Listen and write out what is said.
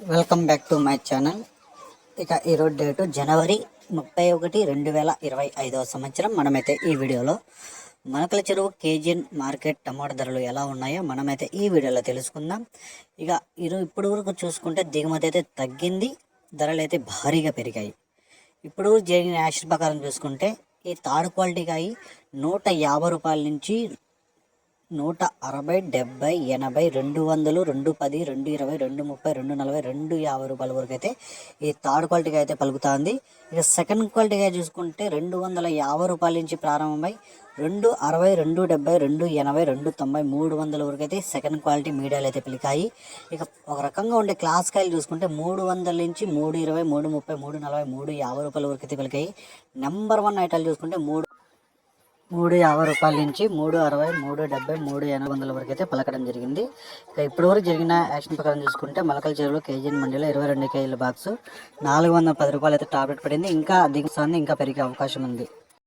Welcome back to my channel ఇక ఈరోజు date జనవరి ముప్పై ఒకటి రెండు వేల ఇరవై ఐదవ సంవత్సరం. మనమైతే ఈ వీడియోలో మనకల చెరువు కేజీఎన్ మార్కెట్ టమాటా ధరలు ఎలా ఉన్నాయో మనమైతే ఈ వీడియోలో తెలుసుకుందాం. ఇక ఈరోజు ఇప్పుడు వరకు చూసుకుంటే దిగుమతి అయితే తగ్గింది ధరలు అయితే భారీగా పెరిగాయి. ఇప్పుడు జరిగిన యాక్షన్ ప్రకారం చూసుకుంటే ఈ థర్డ్ క్వాలిటీ కాయి నూట యాభై రూపాయల నుంచి నూట అరవై డెబ్బై ఎనభై రెండు వందలు రెండు పది రెండు ఇరవై రెండు ముప్పై రెండు నలభై రెండు యాభై రూపాయల వరకు అయితే ఈ థర్డ్ క్వాలిటీగా అయితే పలుకుతుంది. ఇక సెకండ్ క్వాలిటీగా చూసుకుంటే రెండు వందల యాభై రూపాయల నుంచి ప్రారంభమై రెండు అరవై రెండు డెబ్బై రెండు ఎనభై రెండు తొంభై మూడు వందల వరకు అయితే సెకండ్ క్వాలిటీ మీడియాలు అయితే పిలికాయి. ఇక ఒక రకంగా ఉండే క్లాస్ కాయలు చూసుకుంటే మూడు వందల నుంచి మూడు ఇరవై మూడు ముప్పై మూడు నలభై మూడు యాభై రూపాయల వరకు అయితే పిలికాయి. నెంబర్ వన్ ఐటాలు చూసుకుంటే మూడు మూడు యాభై రూపాయల నుంచి మూడు అరవై మూడు డెబ్బై మూడు ఎనభై వందల వరకు అయితే పలకడం జరిగింది. ఇక ఇప్పటి వరకు జరిగిన యాక్షన్ ప్రకారం చూసుకుంటే మలకల చెరువులో కేజీ మండీలో ఇరవై రెండు కేజీల బాక్స్ నాలుగు వందల పది రూపాయలు అయితే టాబ్లెట్ పడింది. ఇంకా దిగుతుంది ఇంకా పెరిగే అవకాశం ఉంది.